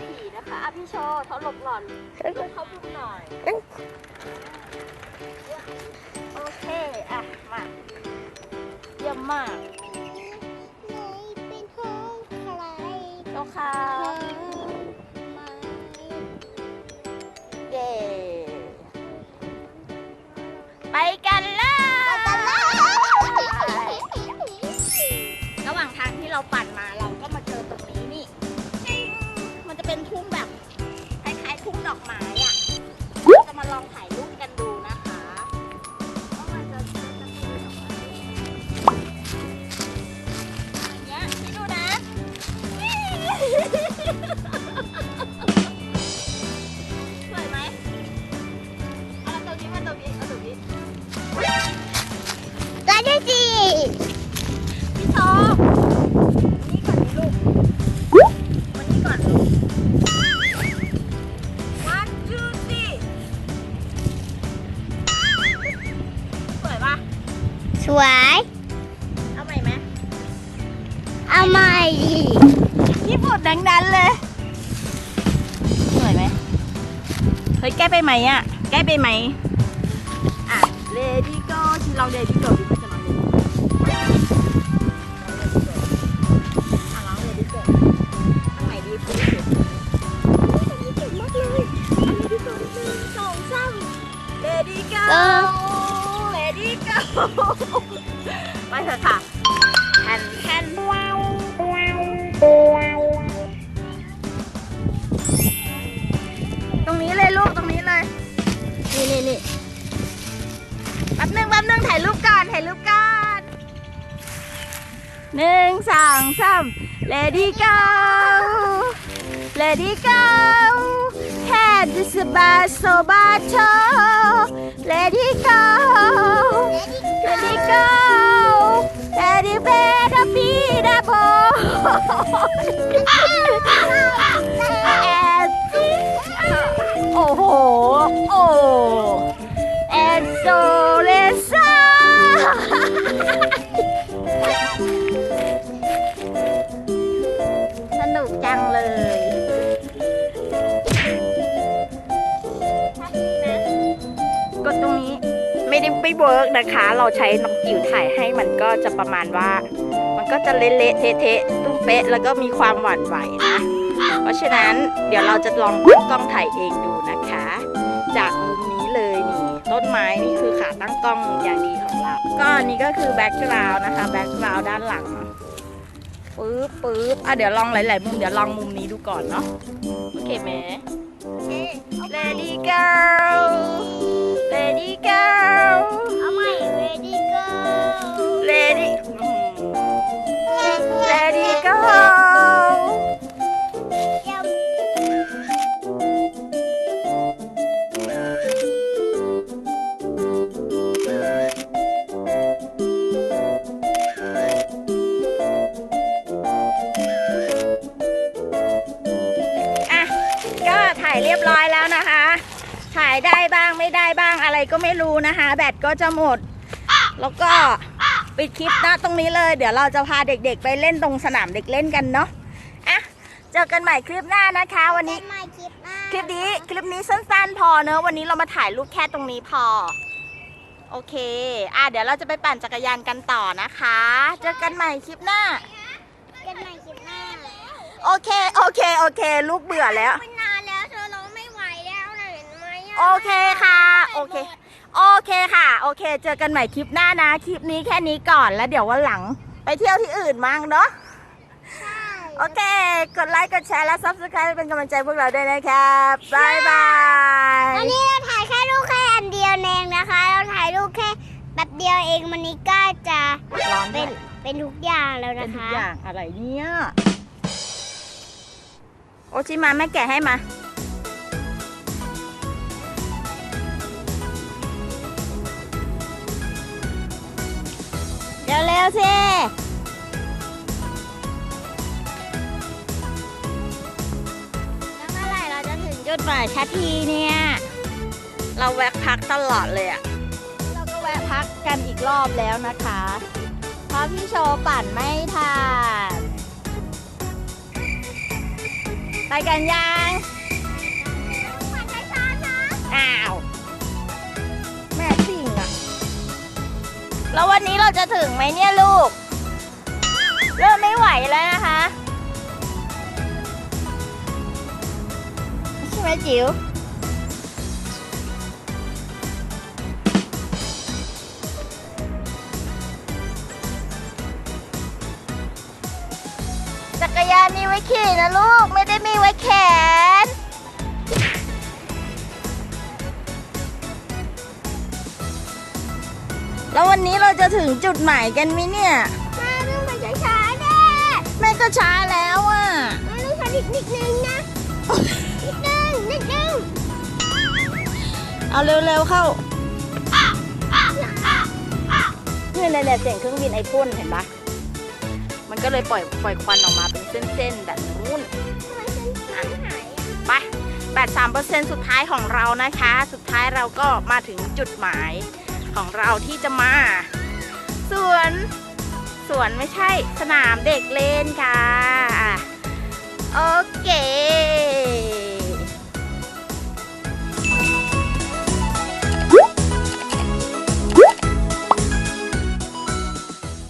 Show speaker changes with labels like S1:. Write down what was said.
S1: คือพี่โชว์ขี่นะคะอะพี่โชว์เขาหลบหล่อนลูกเขาบุมหน่อย โอเคอะมาเยี่ยมมาก
S2: เป็นห้องใคร
S1: เจ้าค่ะ
S2: มา
S1: เย้ไปกัน จ ดังนั้นเลย
S2: สวย
S1: ไหม
S2: เฮ้
S1: ยแก้ไปไหมอะแก้ไปไหมอะ Lady Go ลอง Lady Go ดิพี่จะลอง Lady Go อะลอง Lady Go ทางไหนดีพี่สุดอันนี้เก่งมากเลยอัน Lady Go หนึ่งสองสาม Lady Go Lady Go ไปเถอะค่ะ ถ่ายรูปก่อนถ่ายรูปก่อนหนึ่งสองสาม Lady go Lady go Head is a bar so bad Lady go Lady go Lady better be the boy and โอ้โหโอ้ and so สนุกจังเลย กดตรงนี้ไม่ได้ไม่เวิร์กนะคะ เราใช้น้องจิ๋วถ่ายให้มันก็จะประมาณว่า มันก็จะเละๆเทะๆตุ้มเป๊ะ แล้วก็มีความหวั่นไหวนะ เพราะฉะนั้นเดี๋ยวเราจะลองตั้งกล้องถ่ายเองดูนะคะ จากมุมนี้เลยนี่ต้นไม้นี่คือขาตั้งกล้องอย่างดี ก็อันนี้ก็คือแบ็กกราวน์นะคะแบ็กกราวน์ด้านหลังปึ๊บปึ๊บอะเดี๋ยวลองหลาย ๆ มุมเดี๋ยวลองมุมนี้ดูก่อนเนาะโอเคไหม Lady girl Lady girl
S2: เอาใหม่ ready go
S1: Lady อืม Lady ายได้บ้างไม่ได้บ้างอะไรก็ไม่รู้นะคะ แบตก็จะหมด แล้วก็ปิดคลิปนะตรงนี้เลย เดี๋ยวเราจะพาเด็กๆ ไปเล่นตรงสนามเด็กเล่นกันเนาะอะเจอกันใหม่คลิปหน้านะคะ วันนี้
S2: ใหม่คลิปหน้า
S1: คลิปนี้คลิปนี้สั้นๆ พอเนอะวันนี้เรามาถ่ายรูปแค่ตรงนี้พอ โอเค อะเดี๋ยวเราจะไปปั่นจักรยานกันต่อนะคะ เจอกันใหม่คลิปหน้า
S2: กันใหม่คลิปหน้า
S1: โอเค โอเค โอเค ลูกเบื่อแล้ว
S2: อเค
S1: ค่ะ โอเค โอเคค่ะ โอเค เจอกันใหม่คลิปหน้านะ คลิปนี้แค่นี้ก่อน แล้วเดี๋ยววันหลังไปเที่ยวที่อื่นมั่งเนาะ
S2: ใช่
S1: โอเค กดไลค์ กดแชร์และ subscribe เป็นกำลังใจพวกเราด้วยนะครับบายบาย
S2: วันนี้เราถ่ายแค่รูปแค่อันเดียวเองนะคะ เราถ่ายรูปแค่แป๊บเดียวเองวันนี้ก็จะ
S1: ร้อน
S2: เป็
S1: เป็น
S2: นเป็นทุกอย่างแล้ว
S1: เป็น
S2: นะ
S1: ทุก
S2: คะ
S1: อย่างอะไรเนี่ย โอชิมาแม่แกะให้มา เร็วเร็วๆสิแล้วเมื่อไหร่เราจะถึงจุดหมายชัดทีเนี่ย เราแวะพักตลอดเลยอะเราก็แวะพักกันอีกรอบแล้วนะคะ เพราะพี่โชว์ปั่นไม่ทันไปกันยัง
S2: ขวัญช้าๆนะ
S1: อ้าว แล้ววันนี้เราจะถึงไหมเนี่ยลูก เริ่มไม่ไหวแล้วนะคะ ใช่ไหมจิ๋วจักรยานมีไว้ขี่นะลูก ไม่ได้มีไว้แขน แล้ววันนี้เราจะถึงจุดหมายกันไหมเนี่ย
S2: แม่ต้องไปช้าๆแน่
S1: แม่ก็ช้าแล้วอะ
S2: แม่ต้องช้านิดนิดนึงนะ นิดนึงนิดนึง
S1: เอาเร็วๆเข้าเนี่ยเนี่ยเนี่ยเสียงเครื่องบินไอพ่นเห็นปะมันก็เลยปล่อยปล่อยควันออกมาเป็นเส้นๆแบบนู้น
S2: ทำไมฉันหายหาย
S1: ไป83%สุดท้ายของเรานะคะ สุดท้ายเราก็มาถึงจุดหมาย ของเราที่จะมาสวนสวนไม่ใช่สนามเด็กเล่นค่ะ